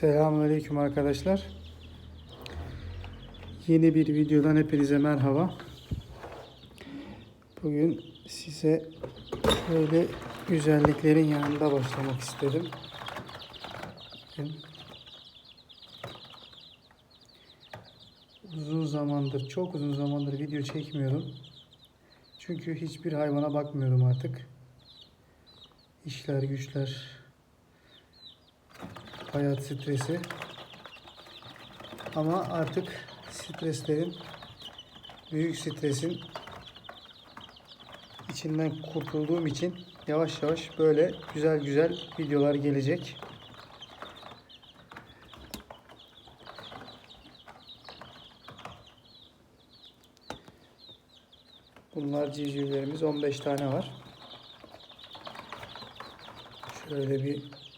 Selamünaleyküm arkadaşlar. Yeni bir videodan hepinize merhaba. Bugün size böyle güzelliklerin yanında başlamak istedim. Bakın. Uzun zamandır, çok uzun zamandır video çekmiyorum. Çünkü hiçbir hayvana bakmıyorum artık. İşler, güçler, hayat stresi. Ama artık streslerin, büyük stresin içinden kurtulduğum için yavaş yavaş böyle güzel güzel videolar gelecek. Bunlar civcivlerimiz 15 tane var. Şöyle bir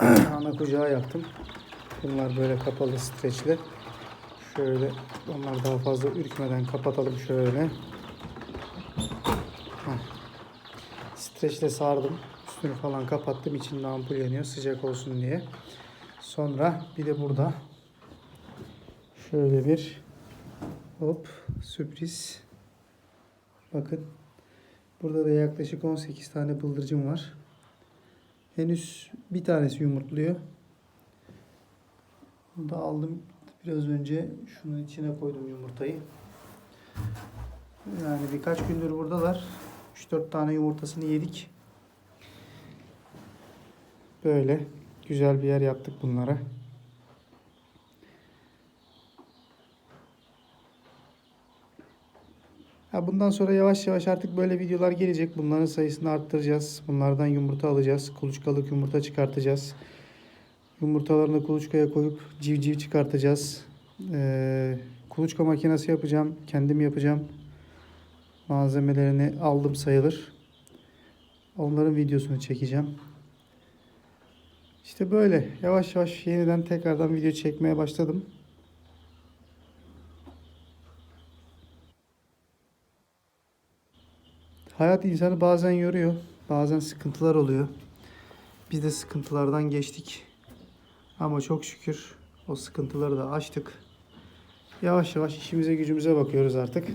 ana kucağı yaptım. Bunlar böyle kapalı streçle. Şöyle onlar daha fazla ürkmeden kapatalım şöyle. Streçle sardım. Üstünü falan kapattım. İçinde ampul yanıyor sıcak olsun diye. Sonra bir de burada şöyle bir hop sürpriz. Bakın. Burada da yaklaşık 18 tane bıldırcın var. Henüz bir tanesi yumurtluyor. Bunu da aldım biraz önce şunun içine koydum yumurtayı. Yani birkaç gündür buradalar. 3-4 tane yumurtasını yedik. Böyle güzel bir yer yaptık bunlara. Bundan sonra yavaş yavaş artık böyle videolar gelecek. Bunların sayısını arttıracağız. Bunlardan yumurta alacağız. Kuluçkalık yumurta çıkartacağız. Yumurtalarını kuluçkaya koyup civciv çıkartacağız. Ee, kuluçka makinesi yapacağım. Kendim yapacağım. Malzemelerini aldım sayılır. Onların videosunu çekeceğim. İşte böyle yavaş yavaş yeniden tekrardan video çekmeye başladım. Hayat insanı bazen yoruyor. Bazen sıkıntılar oluyor. Biz de sıkıntılardan geçtik. Ama çok şükür o sıkıntıları da aştık. Yavaş yavaş işimize gücümüze bakıyoruz artık.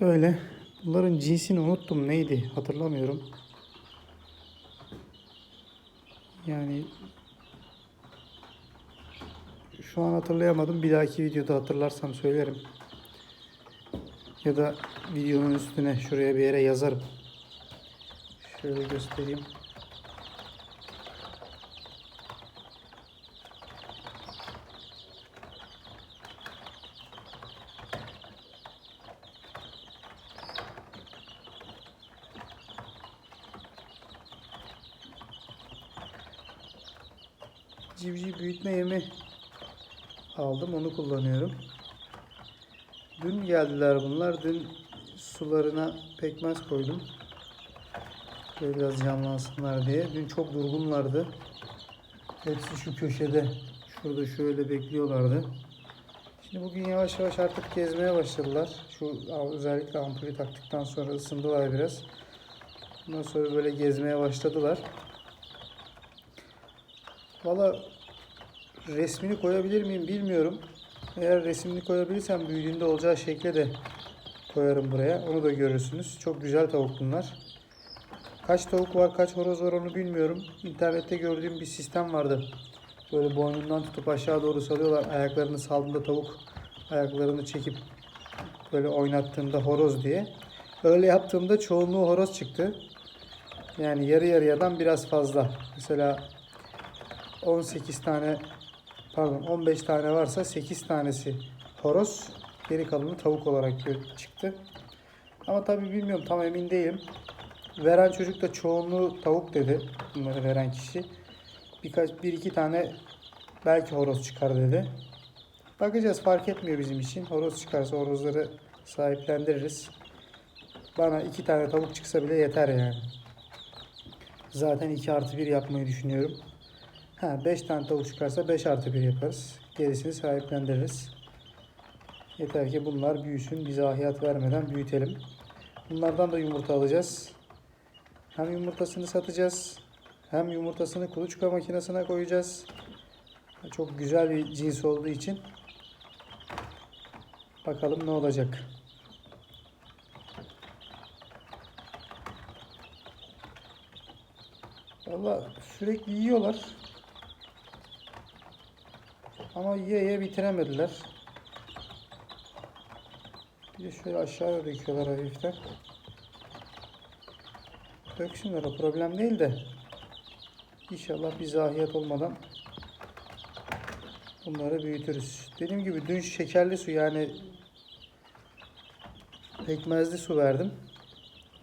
Böyle. Bunların cinsini unuttum. Neydi? Hatırlamıyorum. Yani şu an hatırlayamadım. Bir dahaki videoda hatırlarsam söylerim. Ya da videonun üstüne şuraya bir yere yazarım. Şöyle göstereyim. Civciv büyütme yemi aldım. Onu kullanıyorum. Dün geldiler bunlar. Dün sularına pekmez koydum. Böyle biraz canlansınlar diye. Dün çok durgunlardı. Hepsi şu köşede. Şurada şöyle bekliyorlardı. Şimdi bugün yavaş yavaş artık gezmeye başladılar. Şu özellikle ampulü taktıktan sonra ısındılar biraz. Ondan sonra böyle gezmeye başladılar. Valla resmini koyabilir miyim bilmiyorum. Eğer resimini koyabilirsem büyüdüğünde olacağı şekle de koyarım buraya. Onu da görürsünüz. Çok güzel tavuk bunlar. Kaç tavuk var, kaç horoz var onu bilmiyorum. İnternette gördüğüm bir sistem vardı. Böyle boynundan tutup aşağı doğru salıyorlar. Ayaklarını saldığında tavuk ayaklarını çekip böyle oynattığında horoz diye. Öyle yaptığımda çoğunluğu horoz çıktı. Yani yarı yarıyadan biraz fazla. Mesela 18 tane pardon 15 tane varsa 8 tanesi horoz, geri kalanı tavuk olarak çıktı. Ama tabii bilmiyorum tam emin değilim. Veren çocuk da çoğunluğu tavuk dedi. Bunları veren kişi. Birkaç bir iki tane belki horoz çıkar dedi. Bakacağız fark etmiyor bizim için. Horoz çıkarsa horozları sahiplendiririz. Bana iki tane tavuk çıksa bile yeter yani. Zaten 2 artı 1 yapmayı düşünüyorum. Ha 5 tane tavuk çıkarsa 5 artı 1 yaparız. Gerisini sahiplendiririz. Yeter ki bunlar büyüsün. Bize ahiyat vermeden büyütelim. Bunlardan da yumurta alacağız. Hem yumurtasını satacağız. Hem yumurtasını kuluçka makinesine koyacağız. Çok güzel bir cins olduğu için. Bakalım ne olacak. Valla sürekli yiyorlar. Ama yiye yiye bitiremediler. Bir de şöyle aşağıya döküyorlar hafiften. Döksünler o problem değil de. İnşallah bir zahiyet olmadan bunları büyütürüz. Dediğim gibi dün şekerli su yani pekmezli su verdim.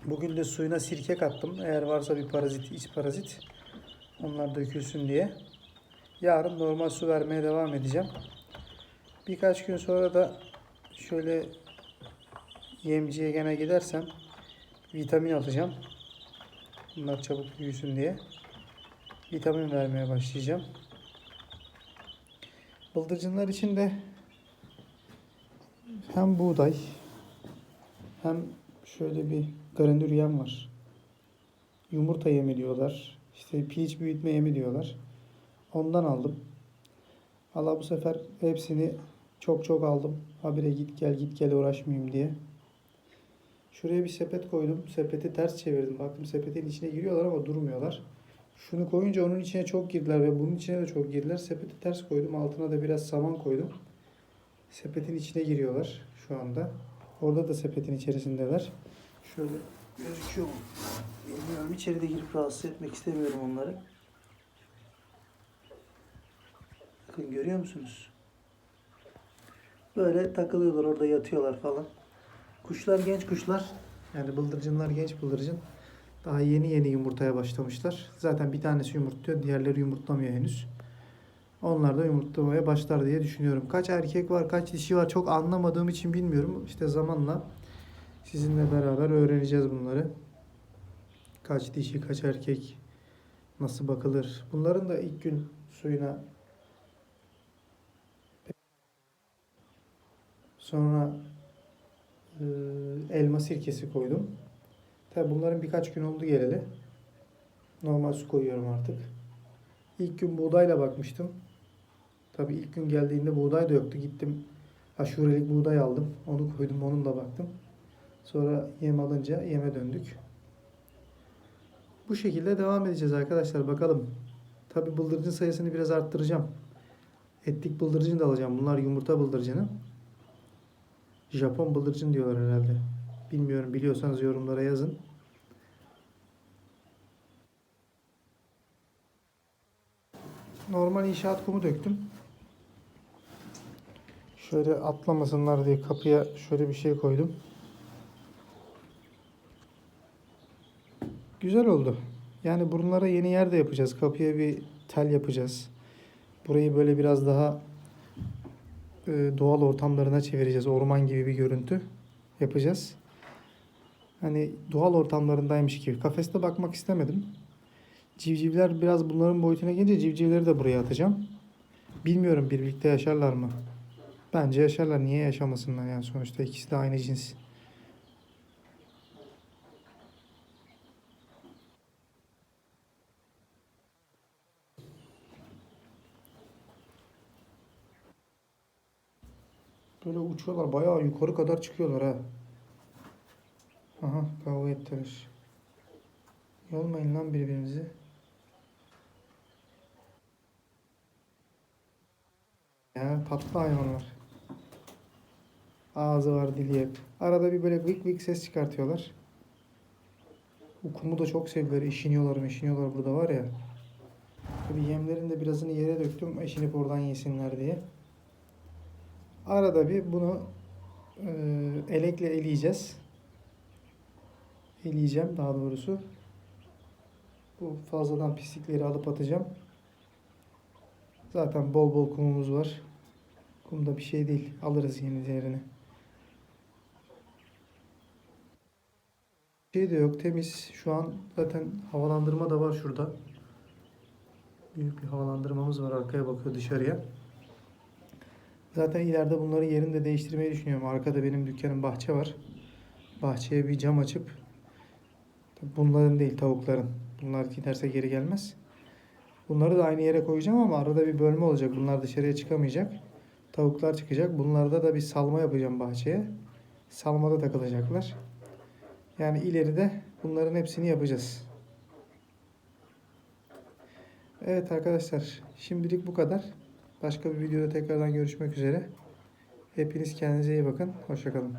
Bugün de suyuna sirke kattım. Eğer varsa bir parazit, iç parazit onlar dökülsün diye. Yarın normal su vermeye devam edeceğim. Birkaç gün sonra da şöyle yemciye gene gidersem vitamin alacağım. Bunlar çabuk büyüsün diye. Vitamin vermeye başlayacağım. Bıldırcınlar için de hem buğday hem şöyle bir granül yem var. Yumurta yemi diyorlar. İşte piç büyütme yemi diyorlar. Ondan aldım. Allah bu sefer hepsini çok çok aldım. Habire git gel git gel uğraşmayayım diye. Şuraya bir sepet koydum. Sepeti ters çevirdim. Baktım sepetin içine giriyorlar ama durmuyorlar. Şunu koyunca onun içine çok girdiler ve bunun içine de çok girdiler. Sepeti ters koydum. Altına da biraz saman koydum. Sepetin içine giriyorlar şu anda. Orada da sepetin içerisindeler. Şöyle gözüküyor mu? Bilmiyorum. İçeride girip rahatsız etmek istemiyorum onları. Bakın görüyor musunuz? Böyle takılıyorlar orada yatıyorlar falan. Kuşlar genç kuşlar. Yani bıldırcınlar genç bıldırcın. Daha yeni yeni yumurtaya başlamışlar. Zaten bir tanesi yumurtluyor. Diğerleri yumurtlamıyor henüz. Onlar da yumurtlamaya başlar diye düşünüyorum. Kaç erkek var, kaç dişi var çok anlamadığım için bilmiyorum. İşte zamanla sizinle beraber öğreneceğiz bunları. Kaç dişi, kaç erkek, nasıl bakılır. Bunların da ilk gün suyuna sonra e, elma sirkesi koydum. Tabi bunların birkaç gün oldu geleli. Normal su koyuyorum artık. İlk gün buğdayla bakmıştım. Tabi ilk gün geldiğinde buğday da yoktu. Gittim aşurelik buğday aldım. Onu koydum onunla baktım. Sonra yem alınca yeme döndük. Bu şekilde devam edeceğiz arkadaşlar. Bakalım. Tabi bıldırcın sayısını biraz arttıracağım. Etlik bıldırcın da alacağım. Bunlar yumurta bıldırcını. Japon bıldırcın diyorlar herhalde. Bilmiyorum biliyorsanız yorumlara yazın. Normal inşaat kumu döktüm. Şöyle atlamasınlar diye kapıya şöyle bir şey koydum. Güzel oldu. Yani bunlara yeni yer de yapacağız. Kapıya bir tel yapacağız. Burayı böyle biraz daha doğal ortamlarına çevireceğiz. Orman gibi bir görüntü yapacağız. Hani doğal ortamlarındaymış gibi. Kafeste bakmak istemedim. Civcivler biraz bunların boyutuna gelince civcivleri de buraya atacağım. Bilmiyorum birlikte yaşarlar mı? Bence yaşarlar. Niye yaşamasınlar yani sonuçta ikisi de aynı cins. Böyle uçuyorlar. Bayağı yukarı kadar çıkıyorlar ha. Aha kavga ettiler. Yolmayın lan birbirinizi. Ya tatlı hayvanlar. Ağzı var dili hep. Arada bir böyle vık vık ses çıkartıyorlar. Bu kumu da çok sevdiler. Eşiniyorlar meşiniyorlar burada var ya. Tabii yemlerin de birazını yere döktüm. Eşinip oradan yesinler diye. Arada bir bunu e, elekle eleyeceğiz. Eleyeceğim daha doğrusu. Bu fazladan pislikleri alıp atacağım. Zaten bol bol kumumuz var. Kum da bir şey değil. Alırız yeni değerini. Şey de yok temiz. Şu an zaten havalandırma da var şurada. Büyük bir havalandırmamız var arkaya bakıyor dışarıya. Zaten ileride bunların yerini de değiştirmeyi düşünüyorum. Arkada benim dükkanım bahçe var. Bahçeye bir cam açıp bunların değil tavukların. Bunlar giderse geri gelmez. Bunları da aynı yere koyacağım ama arada bir bölme olacak. Bunlar dışarıya çıkamayacak. Tavuklar çıkacak. Bunlarda da bir salma yapacağım bahçeye. Salmada takılacaklar. Yani ileride bunların hepsini yapacağız. Evet arkadaşlar şimdilik bu kadar. Başka bir videoda tekrardan görüşmek üzere. Hepiniz kendinize iyi bakın. Hoşçakalın.